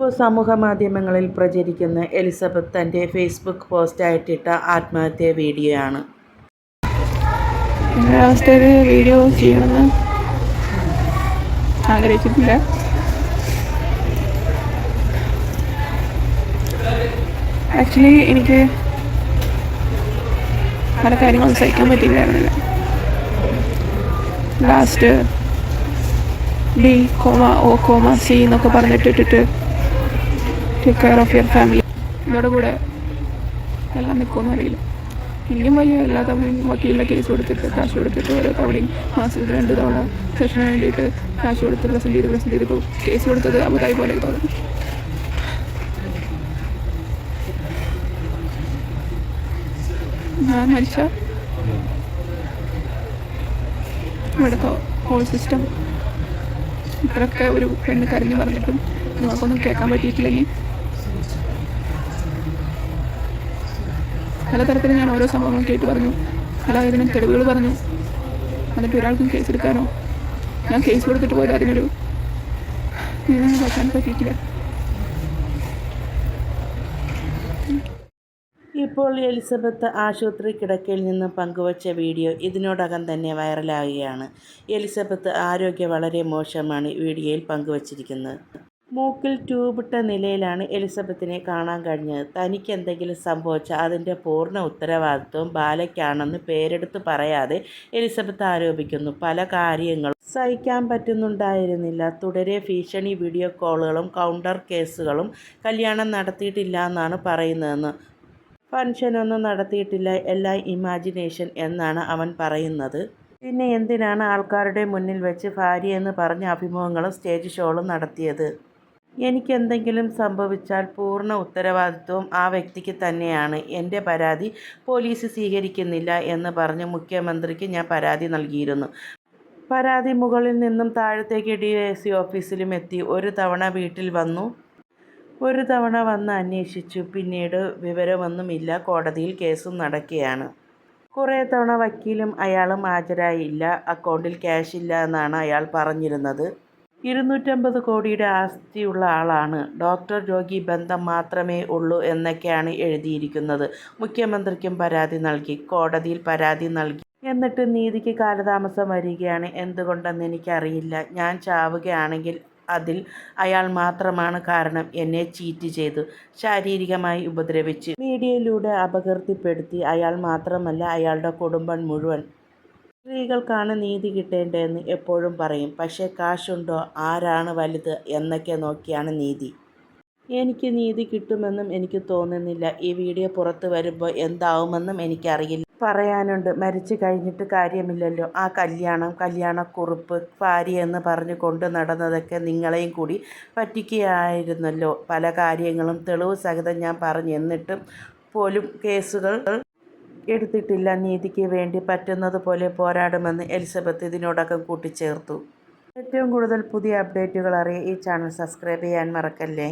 ഇപ്പോൾ സമൂഹ മാധ്യമങ്ങളിൽ പ്രചരിക്കുന്ന എലിസബത്ത് തന്റെ ഫേസ്ബുക്ക് പോസ്റ്റായിട്ടിട്ട ആത്മഹത്യ വീഡിയോ ആണ് വീഡിയോ ചെയ്യണമെന്ന് ആഗ്രഹിച്ചിട്ടില്ല. ആക്ച്വലി എനിക്ക് പല കാര്യങ്ങളും സഹിക്കാൻ പറ്റിയില്ലായിരുന്നില്ല last D comma O comma C എന്നൊക്കെ പറഞ്ഞിട്ടിട്ടിട്ട് take care of your family ഇതോടെ കൂടെ എല്ലാം നിൽക്കുമെന്ന് അറിയില്ല. എനിക്കും വലിയ എല്ലാ തവണയും വക്കീലിന്റെ കേസ് കൊടുത്തിട്ട് കാശ് കൊടുത്തിട്ട് ഓരോ തവണയും മാസത്തിൽ രണ്ട് തവണ സെഷന് വേണ്ടിയിട്ട് കാശ് കൊടുത്ത് പ്രസന്റ് ചെയ്ത് പ്രസന്റ് ചെയ്ത് ഇപ്പോൾ കേസ് കൊടുത്തത് അബുദായി പോലെ തോന്നുന്നു. ഞാൻ മരിച്ച ഇവിടുത്തെ ഹോൾ സിസ്റ്റം ഇത്രയൊക്കെ ഒരു പെണ്ണ് കരഞ്ഞു പറഞ്ഞിട്ടും നിങ്ങൾക്കൊന്നും കേൾക്കാൻ പറ്റിയിട്ടില്ലെങ്കിൽ പലതരത്തിൽ ഞാൻ ഓരോ സംഭവങ്ങളും കേട്ട് പറഞ്ഞു. പല ഇതിനും തെളിവുകൾ പറഞ്ഞു. എന്നിട്ട് ഒരാൾക്കും കേസ് എടുക്കാനോ? ഞാൻ കേസ് കൊടുത്തിട്ട് പോലും അതിനൊരു വെക്കാൻ പറ്റിയിട്ടില്ല. ഇപ്പോൾ എലിസബത്ത് ആശുപത്രി കിടക്കയിൽ നിന്ന് പങ്കുവച്ച വീഡിയോ ഇതിനോടകം തന്നെ വൈറലാകുകയാണ് എലിസബത്ത് ആരോഗ്യം വളരെ മോശമാണ് വീഡിയോയിൽ പങ്കുവച്ചിരിക്കുന്നത്. മൂക്കിൽ ട്യൂബിട്ട നിലയിലാണ് എലിസബത്തിനെ കാണാൻ കഴിഞ്ഞത്. തനിക്ക് എന്തെങ്കിലും സംഭവിച്ചാൽ അതിന്റെ പൂർണ ഉത്തരവാദിത്വം ബാലയ്ക്കാണെന്ന് പേരെടുത്ത് പറയാതെ എലിസബത്ത് ആരോപിക്കുന്നു. പല കാര്യങ്ങളും സഹിക്കാൻ പറ്റുന്നുണ്ടായിരുന്നില്ല. തുടരെ ഭീഷണി വീഡിയോ കോളുകളും കൗണ്ടർ കേസുകളും കല്യാണം നടത്തിയിട്ടില്ല എന്നാണ് പറയുന്നതെന്ന്. ഫംഗ്ഷനൊന്നും നടത്തിയിട്ടില്ല. എല്ലാം ഇമാജിനേഷൻ എന്നാണ് അവൻ പറയുന്നത്. പിന്നെ എന്തിനാണ് ആൾക്കാരുടെ മുന്നിൽ വെച്ച് ഭാര്യ എന്ന് പറഞ്ഞ അഭിമുഖങ്ങളും സ്റ്റേജ് ഷോകളും നടത്തിയത്? എനിക്കെന്തെങ്കിലും സംഭവിച്ചാൽ പൂർണ ഉത്തരവാദിത്വം ആ വ്യക്തിക്ക് തന്നെയാണ്. എന്റെ പരാതി പോലീസ് സ്വീകരിക്കുന്നില്ല എന്ന് പറഞ്ഞ് മുഖ്യമന്ത്രിക്ക് ഞാൻ പരാതി നൽകിയിരുന്നു. പരാതി മുകളിൽ നിന്നും താഴത്തേക്ക് ഡി എസ് സി ഓഫീസിലും എത്തി. ഒരു തവണ വീട്ടിൽ വന്നു. ഒരു തവണ വന്ന് അന്വേഷിച്ചു. പിന്നീട് വിവരമൊന്നുമില്ല. കോടതിയിൽ കേസും നടക്കുകയാണ്. കുറേ തവണ വക്കീലും അയാളും ഹാജരായില്ല. അക്കൗണ്ടിൽ ക്യാഷ് ഇല്ല എന്നാണ് അയാൾ പറഞ്ഞിരുന്നത്. ഇരുന്നൂറ്റമ്പത് കോടിയുടെ ആസ്തിയുള്ള ആളാണ്. ഡോക്ടർ രോഗി ബന്ധം മാത്രമേ ഉള്ളൂ എന്നൊക്കെയാണ് എഴുതിയിരിക്കുന്നത്. മുഖ്യമന്ത്രിക്കും പരാതി നൽകി. കോടതിയിൽ പരാതി നൽകി. എന്നിട്ട് നീതിക്ക് കാലതാമസം വരികയാണ്. എന്തുകൊണ്ടെന്ന് എനിക്കറിയില്ല. ഞാൻ ചാവുകയാണെങ്കിൽ അതിൽ അയാൾ മാത്രമാണ് കാരണം എന്നെ ചീറ്റ് ചെയ്തു. ശാരീരികമായി ഉപദ്രവിച്ച്. മീഡിയയിലൂടെ അപകീർത്തിപ്പെടുത്തി. അയാൾ മാത്രമല്ല അയാളുടെ കുടുംബം മുഴുവൻ. സ്ത്രീകൾക്കാണ് നീതി കിട്ടേണ്ടതെന്ന് എപ്പോഴും പറയും. പക്ഷേ കാശുണ്ടോ? ആരാണ് വലുത്? എന്നൊക്കെ നോക്കിയാണ് നീതി. എനിക്ക് നീതി കിട്ടുമെന്നും എനിക്ക് തോന്നുന്നില്ല. ഈ വീഡിയോ പുറത്തു വരുമ്പോൾ എന്താവുമെന്നും എനിക്കറിയില്ല. പറയാനുണ്ട്. മരിച്ചു കഴിഞ്ഞിട്ട് കാര്യമില്ലല്ലോ. ആ കല്യാണം കല്യാണക്കുറിപ്പ് ഭാര്യ എന്ന് പറഞ്ഞു കൊണ്ട് നടന്നതൊക്കെ നിങ്ങളെയും കൂടി പറ്റിക്കുകയായിരുന്നല്ലോ. പല കാര്യങ്ങളും തെളിവ് സഹിതം ഞാൻ പറഞ്ഞു. എന്നിട്ടും പോലും കേസുകൾ എടുത്തിട്ടില്ല. നീതിക്ക് വേണ്ടി പറ്റുന്നത് പോലെ പോരാടുമെന്ന് എലിസബത്ത് ഇതിനോടകം കൂട്ടിച്ചേർത്തു. ഏറ്റവും കൂടുതൽ പുതിയ അപ്ഡേറ്റുകൾ അറിയാൻ ഈ ചാനൽ സബ്സ്ക്രൈബ് ചെയ്യാൻ മറക്കല്ലേ?